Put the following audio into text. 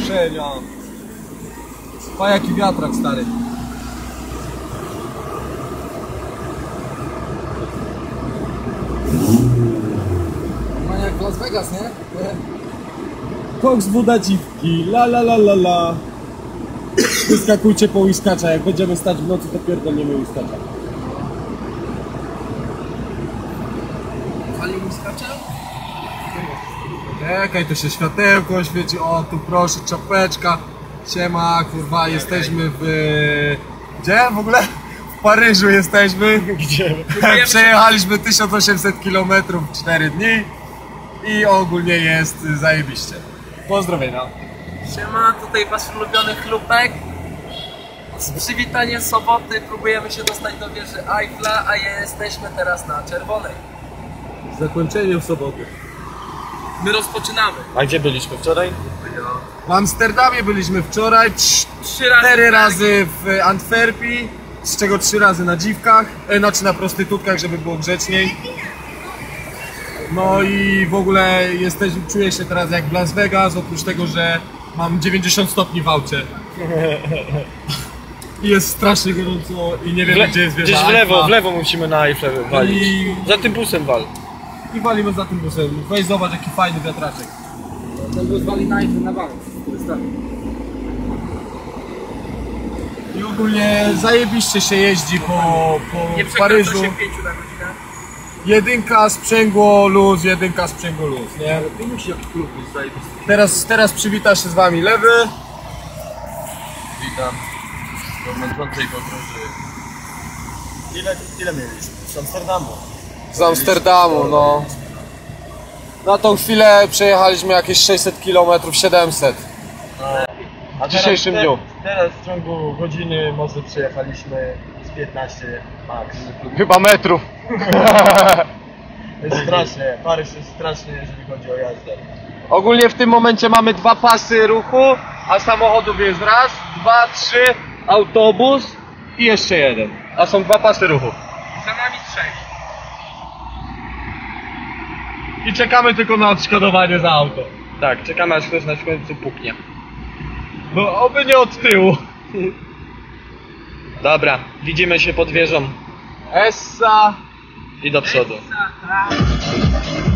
Przenia. Pa jaki wiatrak stary. No jak w Las Vegas, nie? Koks, woda, dziwki, la la la la la. Wyskakujcie po łyskacza, jak będziemy stać w nocy, to pierdolniemy łyskacza. Wali mi skacze? Czekaj, to się światełko świeci, o tu proszę, czapeczka. Siema, kurwa, jesteśmy w... Gdzie w ogóle? W Paryżu jesteśmy. Gdzie? Przejechaliśmy 1800 km w 4 dni i ogólnie jest zajebiście. Pozdrowienia. Siema, tutaj wasz ulubiony chlupek. Z przywitania soboty próbujemy się dostać do wieży Eiffla, a jesteśmy teraz na czerwonej. Zakończenie w soboty. My rozpoczynamy. A gdzie byliśmy wczoraj? W Amsterdamie byliśmy wczoraj, trz- Trzy razy. cztery razy w Antwerpii, z czego trzy razy na dziwkach, e, znaczy na prostytutkach, żeby było grzeczniej. No i w ogóle jesteś, czuję się teraz jak w Las Vegas, oprócz tego, że mam 90 stopni w aucie. I jest strasznie gorąco i nie wiem gdzie jest wieża gdzieś w lewo, w lewo musimy na Eiffel walić. I- Za tym busem wal. I walimy za tym busem. Weź zobacz jaki fajny wiatraczek. Ten bus wali na na bank. I ogólnie zajebiście się jeździ po, Nie po przekracza Paryżu. się 5 na godzinę. Jedynka sprzęgło luz, jedynka sprzęgło luz, nie? Ty musi jakiś klub być zajebisty. Teraz, teraz przywita się z wami lewy. Witam. Do męczącej podróży. Ile, ile mieliśmy? Z Amsterdamu. Z Amsterdamu, no. Na tą chwilę przejechaliśmy jakieś 600 km, 700. A W dzisiejszym dniu. Teraz w ciągu godziny może przejechaliśmy z 15 max. Chyba metrów. To jest strasznie, Paryż jest strasznie, jeżeli chodzi o jazdę. Ogólnie w tym momencie mamy dwa pasy ruchu, a samochodów jest raz, dwa, trzy, autobus i jeszcze jeden. A są dwa pasy ruchu. Za nami trzech. I czekamy tylko na odszkodowanie za auto. Tak, czekamy aż ktoś na końcu puknie. No oby nie od tyłu. Dobra, widzimy się pod wieżą Essa. i do przodu. Za-